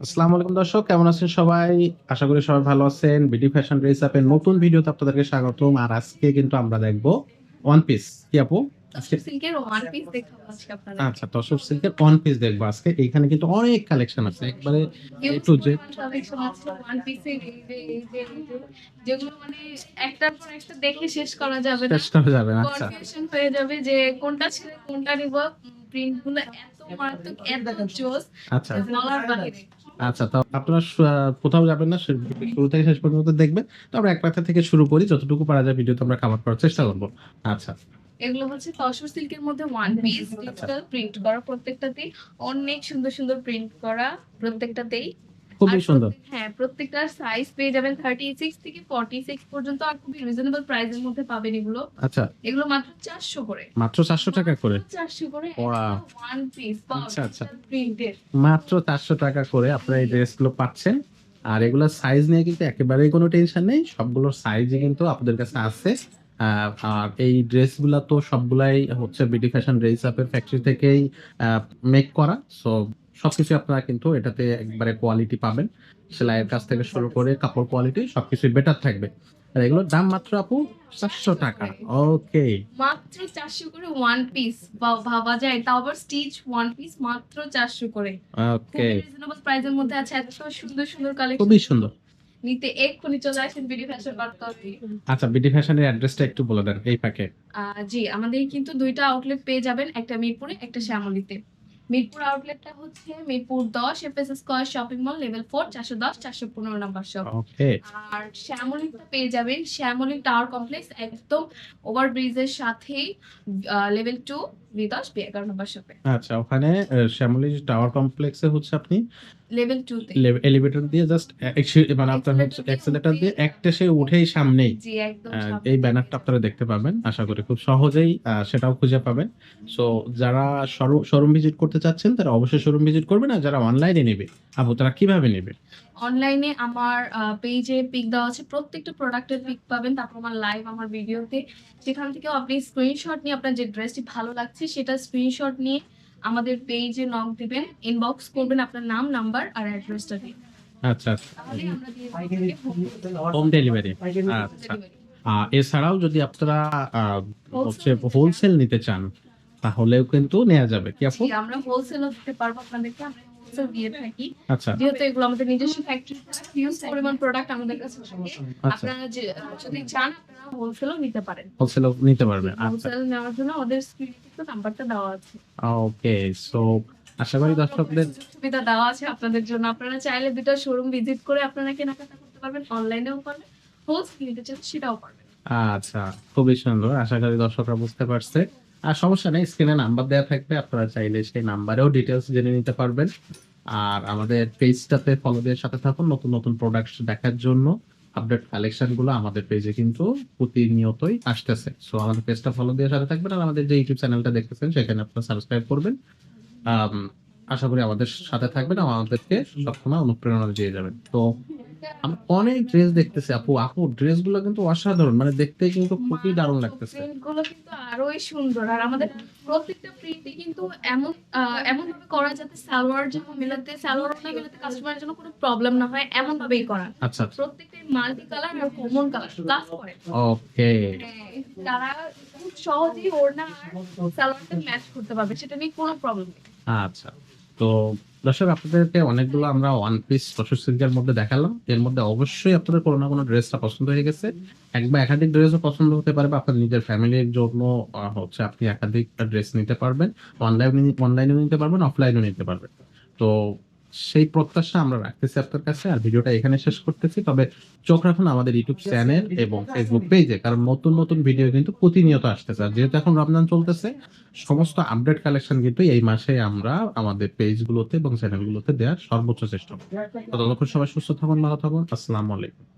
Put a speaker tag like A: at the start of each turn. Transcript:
A: আসসালামু আলাইকুম দর্শক কেমন আছেন সবাই? আশা করি সবাই ভালো আছেন। বিডি ফ্যাশন ড্রেস আপের নতুন ভিডিওতে আপনাদেরকে স্বাগতম। আর আজকে কিন্তু আমরা দেখব ওয়ান পিস কি আপু? আজকে
B: সিল্কের ওয়ান পিস দেখাবো আজকে আপনাদের
A: আচ্ছা সিল্কের ওয়ান পিস দেখব আজকে। এইখানে কিন্তু অনেক কালেকশন আছে। একবারে
B: এই যে যেগুলো মানে একটার পর একটা দেখে শেষ করা যাবে না।
A: চেষ্টা হয়ে যাবে আচ্ছা।
B: হয়ে যাবে যে কোনটা ছেড়ে কোনটা নিব। প্রিন্টগুলো এত মারাত্মক এত জোস।
A: আচ্ছা। আচ্ছা তাও আপনারা কোথাও যাবেন না শুরু থেকে শেষ পর্যন্ত দেখবেন। তো আমরা এক পাতা থেকে শুরু করি যতটুকু পারা যায় ভিডিওতে আমরা কাভার করার চেষ্টা করব। আচ্ছা।
B: এগুলো হচ্ছে তসর সিল্কের মধ্যে ওয়ান পিস ডিজিটাল প্রিন্ট করা প্রত্যেকটাতেই। অনেক সুন্দর সুন্দর প্রিন্ট করা প্রত্যেকটাতেই।
A: খুবই সুন্দর।
B: হ্যাঁ প্রত্যেকটার সাইজ পেয়ে যাবেন থার্টি সিক্স থেকে ফর্টি সিক্স পর্যন্ত আর খুবই রিজনেবল প্রাইসের মধ্যে পাবেন এগুলো।
A: আচ্ছা।
B: এগুলো মাত্র চারশো করে।
A: মাত্র চারশো টাকা করে?
B: চারশো করে
A: Wow.
B: ওয়ান পিস
A: আচ্ছা, আচ্ছা।
B: প্রিন্টের
A: মাত্র চারশো টাকা করে আপনারা এই ড্রেসগুলো পাচ্ছেন। আর এগুলোর সাইজ নিয়ে কিন্তু একেবারেই কোনো টেনশন নেই। সবগুলোর সাইজই কিন্তু আপনাদের কাছে আছে। আর এই ড্রেসগুলো তো সবগুলাই হচ্ছে বিডি ফ্যাশন ড্রেস আপের ফ্যাক্টরি থেকেই মেক করা। সো সবকিছু আপনারা কিন্তু এটাতে একবারে কোয়ালিটি পাবেন। সেলাইয়ের কাছ থেকে শুরু করে কাপড় কোয়ালিটি সবকিছু বেটার থাকবে। আর এগুলোর দাম মাত্র আপু চারশো টাকা। ওকে
B: মাত্র চারশো করে ওয়ান পিস ভাবা যায় তাও আবার স্টিচ ওয়ান পিস মাত্র চারশো করে।
A: ওকে
B: রিজনেবল প্রাইসের মধ্যে আছে এত সুন্দর সুন্দর কালেকশন
A: খুবই সুন্দর।
B: নিতে এক্ষুনি চলে আসেন বিডি ফ্যাশন বার্তা
A: আচ্ছা বিডি ফ্যাশনের অ্যাড্রেসটা একটু বলে দেন এই প্যাকে
B: আহ, জি আমাদের কিন্তু দুইটা আউটলেট পেয়ে যাবেন একটা মিরপুরে একটা শ্যামলীতে। মিরপুর আউটলেটটা হচ্ছে মিরপুর দশ FS square shopping mall level four চারশো দশ চারশো পনেরো নাম্বার শপ
A: ওকে
B: আর শ্যামলীটা পেয়ে যাবেন। শ্যামলী টাওয়ার কমপ্লেক্স একদম ওভার ব্রিজের সাথেই লেভেল টু বিদশ এগারো নাম্বার শপে
A: আচ্ছা ওখানে শ্যামলী টাওয়ার কমপ্লেক্সে হচ্ছে আপনি
B: লেভেল টু তে।
A: এলিভেটর দিয়ে জাস্ট মানে আপনার হচ্ছে এক্সেলেটর দিয়ে একটা সে উঠেই সামনেই।
B: জি একদম সামনে।
A: এই ব্যানারটা আপনারা দেখতে পাবেন। আশা করি খুব সহজেই সেটাও খুঁজে পাবেন। সো যারা শোরুম ভিজিট করতে চাচ্ছেন তারা অবশ্যই শোরুম ভিজিট করবেন আর যারা অনলাইনে নেবে। আপু তারা কীভাবে নেবে?
B: অনলাইনে আমার পেজে পিক দেওয়া আছে প্রত্যেকটা প্রোডাক্টের পিক পাবেন তারপর আমার লাইভ আমার ভিডিওতে সেখান থেকে আপনি স্ক্রিনশট নিয়ে আপনার যে ড্রেসটি ভালো লাগছে সেটা স্ক্রিনশট নিয়ে আমাদের পেজে নক দিবেন ইনবক্স করবেন আপনার নাম নাম্বার আর অ্যাড্রেসটা দিয়ে।
A: আচ্ছা
B: তাহলে আমরা দিয়ে দেব
A: হোম ডেলিভারি আচ্ছা। আহ, এছাড়াও যদি আপনারা হচ্ছে হোলসেল নিতে চান তাহলেও কিন্তু নেওয়া যাবে। কি আপু?
B: আমরা হোলসেলও দিতে পারব আপনাদেরকে। আমরা হোলসেল দিয়ে থাকি।
A: আচ্ছা।
B: যেহেতু এগুলো আমাদের নিজস্ব ফ্যাক্টরি হিউজ পরিমাণ প্রোডাক্ট আমাদের কাছে
A: আচ্ছা।
B: আপনারা যে যদি চান আপনারা হোলসেলও নিতে পারেন।
A: হোলসেলও নিতে পারবেন। আচ্ছা।
B: হোলসেল নেওয়ার জন্য ওদের স্ক্রিনে নাম্বারটা দেওয়া আছে।
A: ওকে সো আশা করি দর্শকদের
B: সুবিধা দেওয়া আছে আপনাদের জন্য। আপনারা চাইলে দুটো শোরুম ভিজিট করে আপনারা কেনাকাটা করতে পারবেন। অনলাইনেও পারবেন। হোলসেল নিতে চান সেটাও পারবেন।
A: আচ্ছা খুবই সুন্দর। আশা করি দর্শকরা বুঝতে পারছে। আর সমস্যা নেই স্ক্রিনে নাম্বার দেওয়া থাকবে, আপনারা চাইলে সেই নাম্বারেও ডিটেলস জেনে নিতে পারবেন। আর আমাদের পেজটাতে ফলো দেওয়ার সাথে থাকুন নতুন নতুন প্রোডাক্ট দেখার জন্য। আপডেট কালেকশনগুলো আমাদের পেজে কিন্তু প্রতিনিয়তই আসতেছে। সো আমাদের পেজটা ফলো দিয়ে সাথে থাকবেন আর আমাদের যে ইউটিউব চ্যানেলটা দেখতেছেন, সেখানে আপনারা সাবস্ক্রাইব করবেন। আশা করি আমাদের সাথে থাকবেন আমাদেরকে সবসময় অনুপ্রেরণা দিয়ে যাবেন। তো আমি অনেক ড্রেস দেখতেছি আপু। আপু ড্রেসগুলো কিন্তু অসাধারণ। মানে দেখতে কিন্তু খুবই দারুণ লাগতেছে।
B: প্রিন্টগুলো কিন্তু আরোই সুন্দর। আর আমাদের প্রত্যেকটা প্রিন্টে কিন্তু এমন এমন ভাবে করা যাতে সালোয়ার যেমন মিলাতে সালোয়ার না মিলাতে কাস্টমারের জন্য কোনো প্রবলেম না হয় এমন ভাবেই করা।
A: আচ্ছা আচ্ছা।
B: প্রত্যেকটাই মাল্টি কালার আর কমন কালার প্লাস করে।
A: ওকে
B: হ্যাঁ, তারা খুব সহজেই ওড়না সালোয়ারটা ম্যাচ করতে পারবে সেটা নিয়ে কোনো প্রবলেম নেই।
A: আচ্ছা। তো দর্শক, আপনাদেরকে অনেকগুলো আমরা ওয়ান পিস প্রসেস সিল্কের মধ্যে দেখালাম। এর মধ্যে অবশ্যই আপনাদের কোনো না কোনো ড্রেসটা পছন্দ হয়ে গেছে। এক বা একাধিক ড্রেসও পছন্দ হতে পারে বা আপনার নিজের ফ্যামিলির জন্য হচ্ছে আপনি একাধিক ড্রেস নিতে পারবেন। অনলাইন অনলাইনেও নিতে পারবেন অফলাইনেও নিতে পারবেন। তো সেই প্রত্যাশা আমরা রাখতেছি আপনার কাছে আর ভিডিওটা এখানে শেষ করতেছি। তবে চোখ রাখুন আমাদের ইউটিউব চ্যানেল এবং ফেসবুক পেজে কারণ নতুন নতুন ভিডিও কিন্তু প্রতিনিয়ত আসতেছে। আর যেহেতু এখন রমজান চলতেছে সমস্ত আপডেট কালেকশন কিন্তু এই মাসে আমরা আমাদের পেজগুলোতে এবং চ্যানেলগুলোতে দেওয়ার সর্বোচ্চ চেষ্টা করব। ততক্ষণ সবাই সুস্থ থাকুন ভালো থাকুন। আসসালামু আলাইকুম।